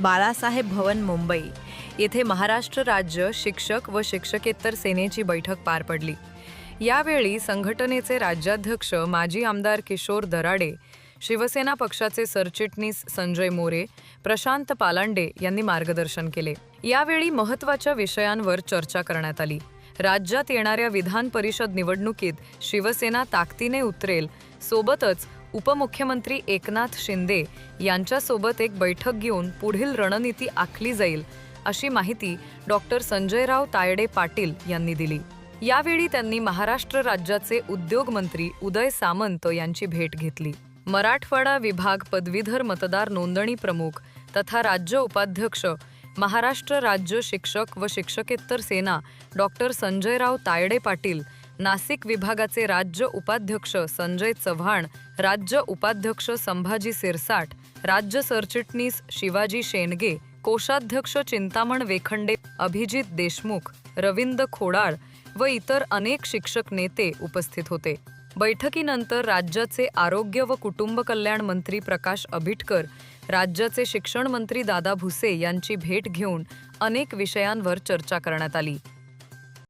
बाळासाहेब भवन मुंबई. येथे महाराष्ट्र राज्य शिक्षक व शिक्षकेतर सेनेची बैठक पार पडली. यावेळी संघटनेचे राज्याध्यक्ष माजी आमदार किशोर दराडे शिवसेना पक्षाचे सरचिटणीस संजय मोरे प्रशांत पालांडे यांनी मार्गदर्शन केले. यावेळी महत्त्वाच्या विषयांवर चर्चा करण्यात आली. राज्यात येणाऱ्या विधान परिषद निवडणुकीत शिवसेना ताकदीने उतरेल. सोबतच उपमुख्यमंत्री एकनाथ शिंदे यांच्यासोबत एक बैठक घेऊन पुढील रणनीती आखली जाईल अशी माहिती डॉक्टर संजयराव तायडे पाटील यांनी दिली. यावेळी त्यांनी महाराष्ट्र राज्याचे उद्योग मंत्री उदय सामंत यांची भेट घेतली. मराठवाडा विभाग पदवीधर मतदार नोंदणी प्रमुख तथा राज्य उपाध्यक्ष महाराष्ट्र राज्य शिक्षक व शिक्षकेतर सेना डॉक्टर संजयराव तायडे पाटील नाशिक विभागाचे राज्य उपाध्यक्ष संजय चव्हाण राज्य उपाध्यक्ष संभाजी सिरसाट राज्य सरचिटणीस शिवाजी शेंडगे कोषाध्यक्ष चिंतामण वेखंडे अभिजित देशमुख रविंद खोडाळ व इतर अनेक शिक्षक नेते उपस्थित होते. बैठकीनंतर राज्याचे आरोग्य व कुटुंब कल्याण मंत्री प्रकाश अबिटकर राज्याचे शिक्षण मंत्री दादा भुसे यांची भेट घेऊन अनेक विषयांवर चर्चा करण्यात आली.